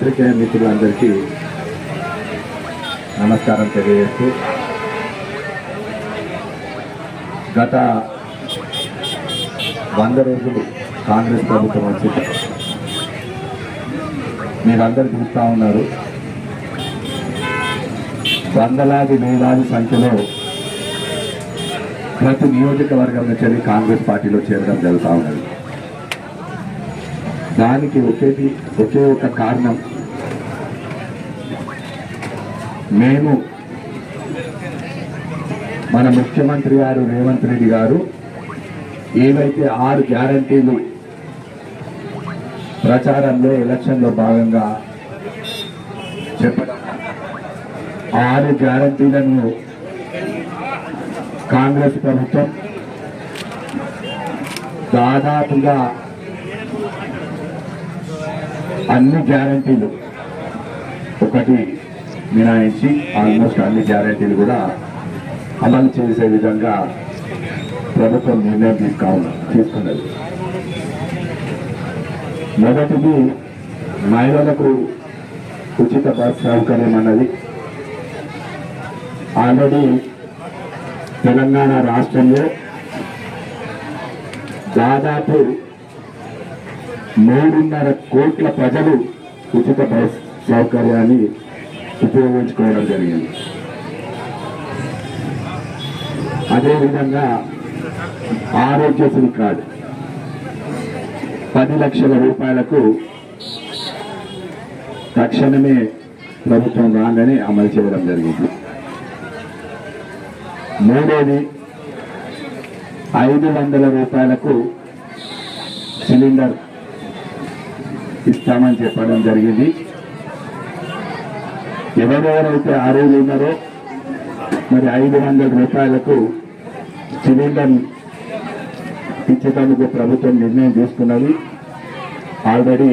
పాత్రికేయ మిత్రులందరికీ నమస్కారం తెలియజేస్తూ గత వంద రోజులు కాంగ్రెస్ ప్రభుత్వం వచ్చి మీరందరూ చూస్తూ ఉన్నారు. వందలాది వేలాది సంఖ్యలో ప్రతి నియోజకవర్గం నుంచి కాంగ్రెస్ పార్టీలో చేరడం జరుగుతూ ఉన్నది. దానికి ఒకేది ఒకే ఒక కారణం. మేము మన ముఖ్యమంత్రి గారు రేవంత్ రెడ్డి గారు ఏవైతే ఆరు గ్యారంటీలు ప్రచారంలో ఎలక్షన్లో భాగంగా చెప్పడం ఆరు గ్యారంటీలను కాంగ్రెస్ ప్రభుత్వం దాదాపుగా అన్ని గ్యారంటీలు. ఒకటి మినాయించి ఆల్మోస్ట్ అన్ని గ్యారంటీలు కూడా అమలు చేసే విధంగా ప్రభుత్వం నిర్ణయం తీసుకోవాలి తీసుకున్నది. మొదటిది మహిళలకు ఉచిత బస్ సౌకర్యం అన్నది. ఆల్రెడీ తెలంగాణ రాష్ట్రంలో దాదాపు మూడున్నర కోట్ల ప్రజలు ఉచిత బస్ సౌకర్యాన్ని ఉపయోగించుకోవడం జరిగింది. అదేవిధంగా ఆరోగ్యశ్రీ కార్డు. పది లక్షల రూపాయలకు తక్షణమే ప్రభుత్వం రాగానే అమలు చేయడం జరిగింది. మూడోది ఐదు వందల రూపాయలకు సిలిండర్ ఇస్తామని చెప్పడం జరిగింది. ఎవరెవరైతే రోజు ఉన్నారో మరి ఐదు వందల రూపాయలకు సిలిండర్ ఇచ్చేటందుకు ప్రభుత్వం నిర్ణయం తీసుకున్నది. ఆల్రెడీ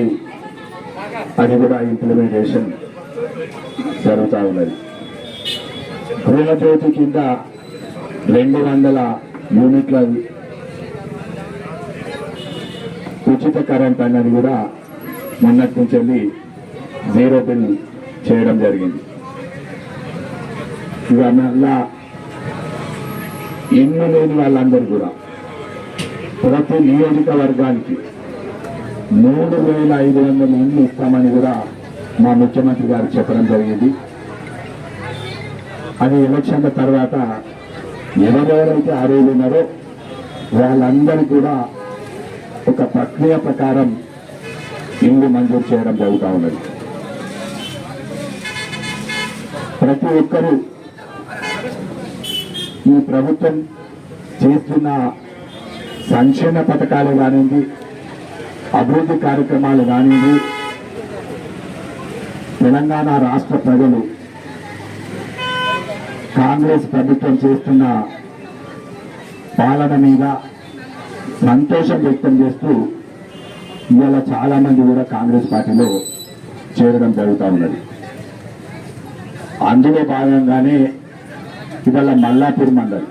అది కూడా ఇంప్లిమెంటేషన్ జరుగుతూ ఉన్నది. గృహజ్యోతి కింద రెండు వందల యూనిట్ల ఉచిత కరెంట్ అన్నది కూడా మొన్నటి నుంచి వెళ్ళి జీరో బిల్ చేయడం జరిగింది. ఇక మళ్ళా ఇల్లు లేని వాళ్ళందరూ కూడా ప్రతి నియోజకవర్గానికి మూడు వేల ఐదు వందల ఇల్లు ఇస్తామని కూడా మా ముఖ్యమంత్రి గారు చెప్పడం జరిగింది. అది ఎలక్షన్ల తర్వాత ఎవరెవరైతే అర్హులు ఉన్నారో కూడా ఒక ప్రక్రియ ప్రకారం ఇల్లు మంజూరు చేయడం జరుగుతూ ఉన్నది. ప్రతి ఒక్కరూ ఈ ప్రభుత్వం చేస్తున్న సంక్షేమ పథకాలు కానివ్వండి అభివృద్ధి కార్యక్రమాలు కానివ్వండి తెలంగాణ రాష్ట్ర ప్రజలు కాంగ్రెస్ ప్రభుత్వం చేస్తున్న పాలన మీద సంతోషం వ్యక్తం చేస్తూ ఇవాళ చాలా మంది కూడా కాంగ్రెస్ పార్టీలో చేరడం జరుగుతూ ఉన్నది. అందులో భాగంగానే ఇవాళ మల్లాపూర్ మండల్.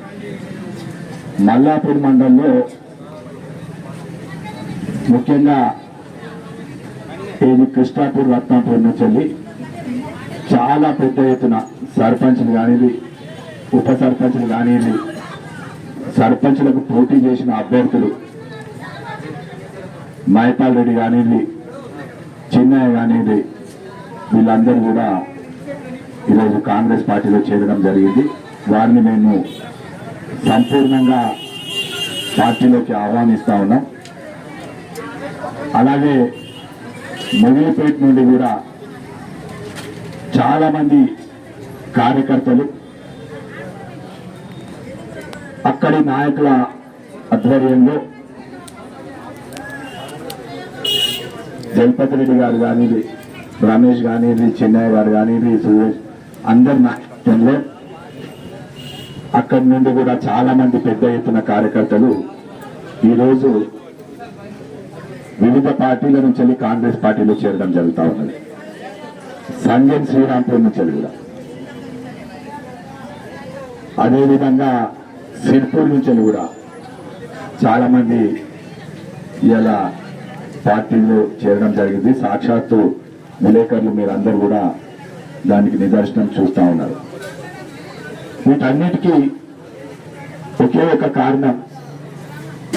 మల్లాపూర్ మండలంలో ముఖ్యంగా ఇది కృష్ణాపూర్ రత్నాపూర్ నుంచి వెళ్ళి చాలా పెద్ద ఎత్తున సర్పంచ్లు కానివి ఉప సర్పంచ్లు కానివి సర్పంచ్లకు పోటీ చేసిన అభ్యర్థులు మైపాల్ రెడ్డి కానివ్వండి చిన్నయ్య కానివ్వండి వీళ్ళందరూ కూడా ఈరోజు కాంగ్రెస్ పార్టీలో చేరడం జరిగింది. వారిని మేము సంపూర్ణంగా పార్టీలోకి ఆహ్వానిస్తా ఉన్నాం. అలాగే మొగిలిపేట నుండి కూడా చాలామంది కార్యకర్తలు అక్కడి నాయకుల ఆధ్వర్యంలో జగపతి రెడ్డి గారు కానీ రమేష్ కానీ చెన్నై గారు కానీ సురేష్ అందరి నాయకత్వంలో అక్కడి నుండి కూడా చాలా మంది పెద్ద ఎత్తున కార్యకర్తలు ఈరోజు వివిధ పార్టీల నుంచి వెళ్ళి కాంగ్రెస్ పార్టీలో చేరడం జరుగుతూ ఉన్నది. సంజయ్ శ్రీరాంపూర్ నుంచి కూడా అదేవిధంగా సిర్పూర్ నుంచి కూడా చాలా మంది ఇలా పార్టీలో చేరడం జరిగింది. సాక్షాత్తు విలేకరులు మీరందరూ కూడా దానికి నిదర్శనం చూస్తా ఉన్నారు. వీటన్నిటికీ ఒకే ఒక కారణం.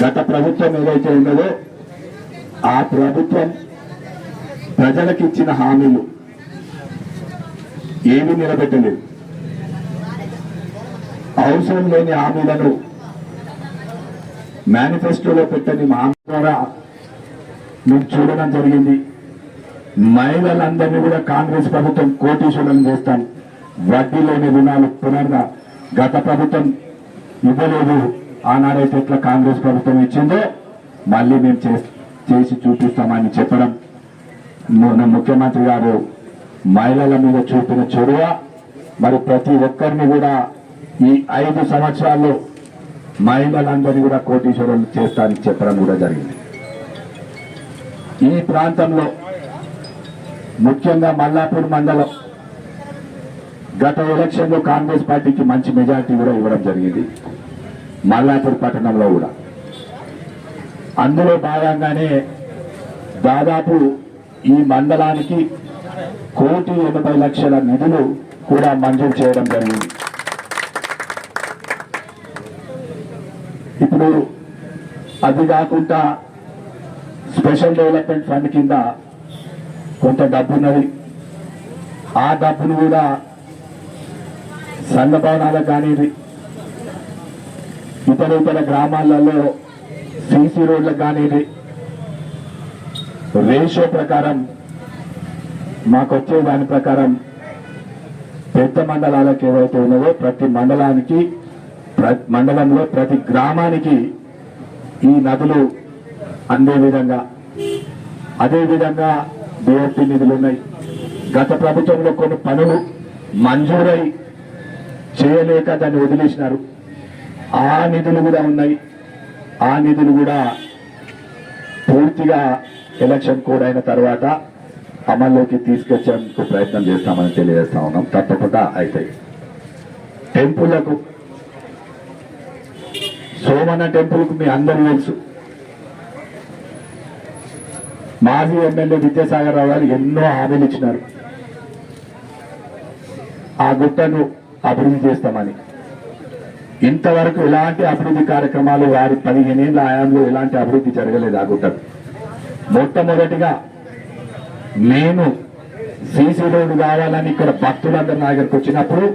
గత ప్రభుత్వం ఏదైతే ఉన్నదో ఆ ప్రభుత్వం ప్రజలకు ఇచ్చిన హామీలు ఏమీ నిలబెట్టలేదు. అవసరం లేని హామీలను మేనిఫెస్టోలో పెట్టని హామీ ద్వారా మీరు చూడడం జరిగింది. మహిళలందరినీ కూడా కాంగ్రెస్ ప్రభుత్వం కోటీశ్వరులను చేస్తాం. వడ్డీ లేని రుణాలు పునర్గా గత ప్రభుత్వం ఇవ్వలేదు. ఆనాడైతే ఎట్లా కాంగ్రెస్ ప్రభుత్వం ఇచ్చిందో మళ్ళీ మేము చేసి చూపిస్తామని చెప్పడం. మన ముఖ్యమంత్రి గారు మహిళల మీద చూపిన చొరవ మరి ప్రతి ఒక్కరిని కూడా ఈ ఐదు సంవత్సరాల్లో మహిళలందరినీ కూడా కోటీశ్వరులు చేస్తారని చెప్పడం కూడా జరిగింది. ఈ ప్రాంతంలో ముఖ్యంగా మల్లాపూర్ మండలం గత ఎలక్షన్లో కాంగ్రెస్ పార్టీకి మంచి మెజారిటీ కూడా ఇవ్వడం జరిగింది. మల్లాపూర్ పట్టణంలో కూడా. అందులో భాగంగానే దాదాపు ఈ మండలానికి కోటి ఎనభై లక్షల నిధులు కూడా మంజూరు చేయడం జరిగింది. ఇప్పుడు అది కాకుండా స్పెషల్ డెవలప్మెంట్ ఫండ్ కింద కొంత డబ్బు ఉన్నది ఆ డబ్బును కూడా సంఘ భవనాలకు కానీ ఇతర ఇతర గ్రామాలలో సీసీ రోడ్లకు కానీ రేషియో ప్రకారం మాకు వచ్చే దాని ప్రకారం పెద్ద మండలాలకు ఏవైతే ఉన్నదో ప్రతి మండలానికి ప్ర- మండలంలో ప్రతి గ్రామానికి ఈ నదులు అందే విధంగా అదే విధంగా నిధులు ఉన్నాయి. గత ప్రభుత్వంలో కొన్ని పనులు మంజూరై చేయలేక దాన్ని వదిలేసినారు. ఆ నిధులు కూడా ఉన్నాయి. ఆ నిధులు కూడా పూర్తిగా ఎలక్షన్ కోడ్ అయిన తర్వాత అమల్లోకి తీసుకొచ్చేందుకు ప్రయత్నం చేస్తామని తెలియజేస్తా ఉన్నాం. తప్పకుండా అవుతాయి టెంపుల్లకు సోమన్న టెంపుల్కు మీ అందరూ తెలుసు. మాజీ ఎమ్మెల్యే విద్యాసాగర్ రావు గారు ఎన్నో హామీలు ఇచ్చినారు. ఆ గుట్టను అభివృద్ధి చేస్తామని. ఇంతవరకు ఎలాంటి అభివృద్ధి కార్యక్రమాలు వారి పదిహేనేళ్ళ హయాంలో ఎలాంటి అభివృద్ధి జరగలేదు ఆ గుట్టకు మొట్టమొదటిగా నేను సీసీ రోడ్డు కావాలని ఇక్కడ భక్తులందరూ నా దగ్గరకు వచ్చినప్పుడు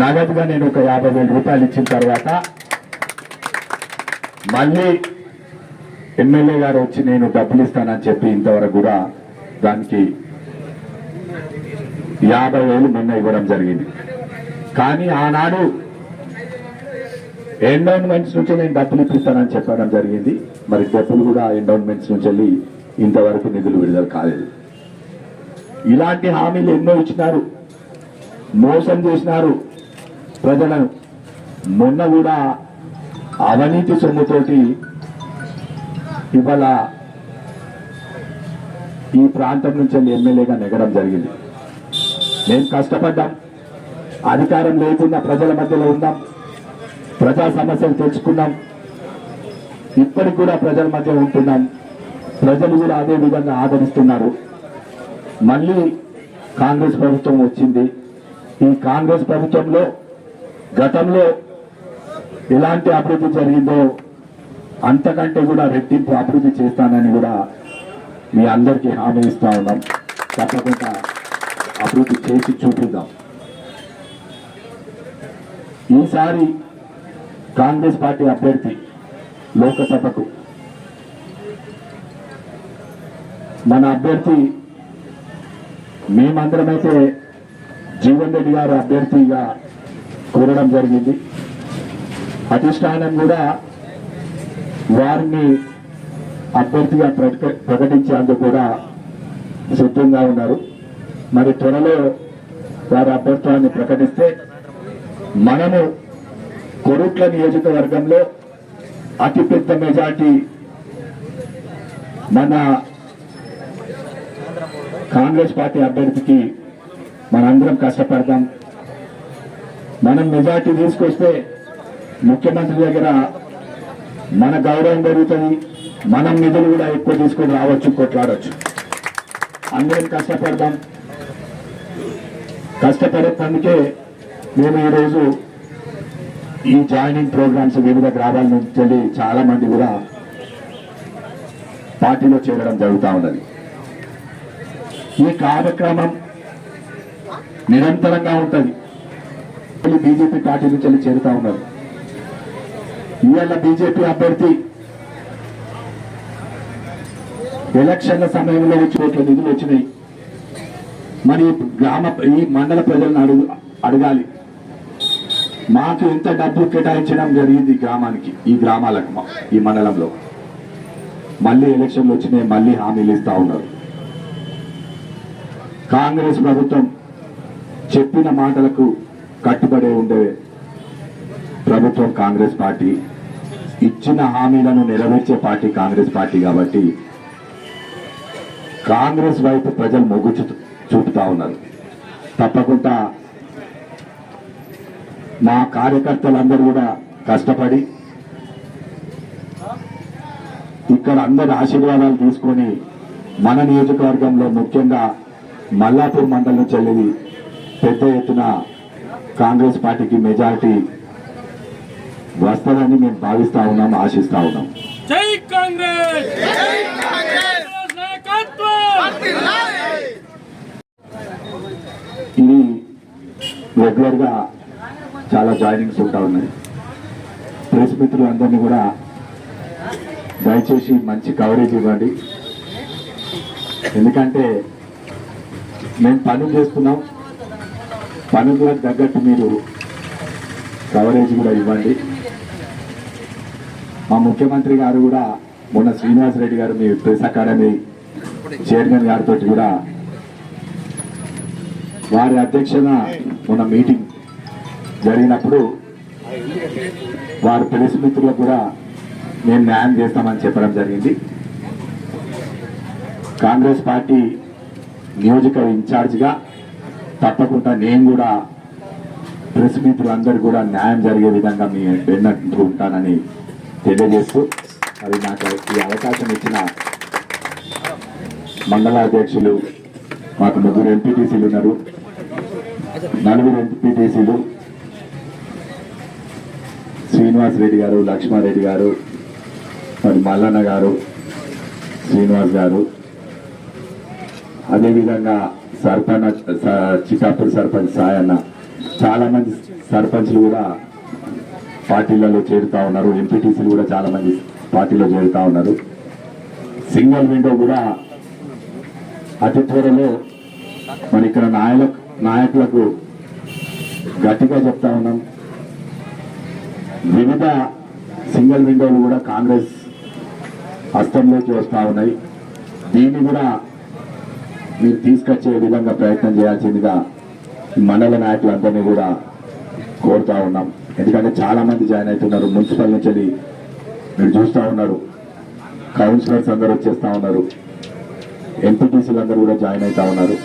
నగదుగా నేను ఒక యాభై రూపాయలు ఇచ్చిన తర్వాత మళ్ళీ ఎమ్మెల్యే గారు వచ్చి నేను డబ్బులు ఇస్తానని చెప్పి ఇంతవరకు కూడా దానికి యాభై వేలు మొన్న ఇవ్వడం జరిగింది. కానీ ఆనాడు ఎండోన్మెంట్స్ నుంచి నేను డబ్బులు ఇప్పిస్తానని చెప్పడం జరిగింది. మరి డబ్బులు కూడా ఎండోన్మెంట్స్ నుంచి వెళ్ళి ఇంతవరకు నిధులు విడుదల కాలేదు. ఇలాంటి హామీలు ఎన్నో ఇచ్చినారు. మోసం చేసినారు ప్రజలను. మొన్న కూడా అవినీతి సొమ్ముతోటి ఇవాళ ఈ ప్రాంతం నుంచి వెళ్ళి ఎమ్మెల్యేగా నెగడం జరిగింది. మేము కష్టపడ్డాం. అధికారం లేకుండా ప్రజల మధ్యలో ఉన్నాం. ప్రజా సమస్యలు తెచ్చుకున్నాం. ఇప్పటికి కూడా ప్రజల మధ్య ఉంటున్నాం. ప్రజలు కూడా అదే విధంగా ఆదరిస్తున్నారు. మళ్ళీ కాంగ్రెస్ ప్రభుత్వం వచ్చింది. ఈ కాంగ్రెస్ ప్రభుత్వంలో గతంలో ఎలాంటి అభివృద్ధి జరిగిందో అంతకంటే కూడా రెట్టింపు అభివృద్ధి చేస్తానని కూడా మీ అందరికీ హామీ ఇస్తా ఉన్నాం. తప్పకుండా అభివృద్ధి చేసి చూపిద్దాం. ఈసారి కాంగ్రెస్ పార్టీ అభ్యర్థి లోకసభకు. మన అభ్యర్థి మేమందరమైతే జీవన్ రెడ్డి గారు అభ్యర్థిగా కోరడం జరిగింది. అధిష్టానం కూడా వారిని అభ్యర్థిగా ప్రకట- ప్రకటించేందుకు కూడా సిద్ధంగా ఉన్నారు. మరి త్వరలో వారి అభ్యర్థాన్ని ప్రకటిస్తే మనము కొరుట్ల నియోజకవర్గంలో అతిపెద్ద మెజార్టీ మన కాంగ్రెస్ పార్టీ అభ్యర్థికి మనందరం కష్టపడతాం. మనం మెజార్టీ తీసుకొస్తే ముఖ్యమంత్రి దగ్గర మన గౌరవం పెరుగుతుంది మనం నిధులు కూడా ఎక్కువ తీసుకొని రావచ్చు కొట్లాడచ్చు. అందరం కష్టపడదాం. కష్టపడేందుకే మేము ఈరోజు ఈ జాయినింగ్ ప్రోగ్రామ్స్ వివిధ గ్రామాల నుంచి వెళ్ళి చాలా మంది కూడా పార్టీలో చేరడం జరుగుతూ ఉన్నది. ఈ కార్యక్రమం నిరంతరంగా ఉంటుంది. బీజేపీ పార్టీ నుంచి వెళ్ళి చేరుతా ఉన్నారు ఇవాళ బీజేపీ అభ్యర్థి ఎలక్షన్ల సమయంలో వచ్చి నిధులు వచ్చినాయి. మరి గ్రామ ఈ మండల ప్రజలను అడుగు అడగాలి. మాకు ఎంత డబ్బు కేటాయించడం జరిగింది గ్రామానికి ఈ గ్రామాలకు ఈ మండలంలో. మళ్ళీ ఎలక్షన్లు వచ్చినాయి మళ్ళీ హామీలు ఇస్తా ఉన్నారు. కాంగ్రెస్ ప్రభుత్వం చెప్పిన మాటలకు కట్టుబడే ఉండేవే. ప్రభుత్వం కాంగ్రెస్ పార్టీ ఇచ్చిన హామీలను నెరవేర్చే పార్టీ కాంగ్రెస్ పార్టీ కాబట్టి కాంగ్రెస్ వైపు ప్రజలు మొగ్గు చూపుతా ఉన్నారు. తప్పకుండా మా కార్యకర్తలందరూ కూడా కష్టపడి ఇక్కడ అందరి ఆశీర్వాదాలు తీసుకొని మన నియోజకవర్గంలో ముఖ్యంగా మల్లాపూర్ మండలం నుంచి పెద్ద ఎత్తున కాంగ్రెస్ పార్టీకి మెజారిటీ వస్తుందని మేము భావిస్తా ఉన్నాం ఆశిస్తా ఉన్నాం. జై కాంగ్రెస్! ఇది రెగ్యులర్గా చాలా జాయినింగ్స్ ఉంటా ఉన్నాయి. ప్రెస్ మిత్రులు అందరినీ కూడా దయచేసి మంచి కవరేజ్ ఇవ్వండి. ఎందుకంటే మేము పనులు చేస్తున్నాం. పనులకు తగ్గట్టు మీరు కవరేజ్ కూడా ఇవ్వండి. మా ముఖ్యమంత్రి గారు కూడా మొన్న శ్రీనివాస్ రెడ్డి గారు మీ ప్రెస్ అకాడమీ చైర్మన్ గారితో కూడా వారి అధ్యక్షన మొన్న మీటింగ్ జరిగినప్పుడు వారి ప్రెస్ మిత్రులకు కూడా మేము న్యాయం చేస్తామని చెప్పడం జరిగింది. కాంగ్రెస్ పార్టీ నియోజక ఇన్ఛార్జిగా తప్పకుండా నేను కూడా ప్రెస్ మిత్రులందరూ కూడా న్యాయం జరిగే విధంగా మీ వెన్నట్టు ఉంటానని తెలియజేస్తూ మరి నాకు ఈ అవకాశం ఇచ్చిన మండలాధ్యక్షులు మాకు ముగ్గురు ఎంపీటీసీలు ఉన్నారు. నలుగురు ఎంపీటీసీలు. శ్రీనివాస్ రెడ్డి గారు లక్ష్మారెడ్డి గారు మరి మల్లన్న గారు శ్రీనివాస్ గారు. అదేవిధంగా సర్పంచ్ చికాపూర్ సర్పంచ్ సాయన్న. చాలామంది సర్పంచ్లు కూడా పార్టీలలో చేరుతా ఉన్నారు. ఎంపీటీసీలు కూడా చాలా మంది పార్టీలో చేరుతా ఉన్నారు. సింగిల్ విండో కూడా అతి త్వరలో మరి ఇక్కడ నాయకులకు నాయకులకు గట్టిగా చెప్తా ఉన్నాం. వివిధ సింగిల్ విండోలు కూడా కాంగ్రెస్ హస్తంలోకి వస్తూ ఉన్నాయి. దీన్ని కూడా మీరు తీసుకొచ్చే విధంగా ప్రయత్నం చేయాల్సిందిగా మండల నాయకులందరినీ కూడా కోరుతా ఉన్నాం. ఎందుకంటే చాలా మంది జాయిన్ అవుతున్నారు. మున్సిపల్ నుంచి వెళ్ళి మీరు చూస్తూ ఉన్నారు. కౌన్సిలర్స్ అందరూ వచ్చేస్తా ఉన్నారు. ఎంపీటీసీలు అందరూ కూడా జాయిన్ అవుతా ఉన్నారు.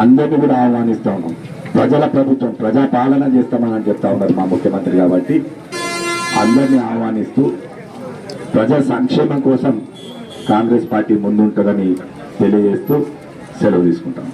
అందరినీ కూడా ఆహ్వానిస్తూ ఉన్నాం. ప్రజల ప్రభుత్వం ప్రజా పాలన చేస్తామని చెప్తా ఉన్నారు మా ముఖ్యమంత్రి కాబట్టి. అందరినీ ఆహ్వానిస్తూ ప్రజా సంక్షేమం కోసం కాంగ్రెస్ పార్టీ ముందుంటుందని తెలియజేస్తూ సెలవు తీసుకుంటాం.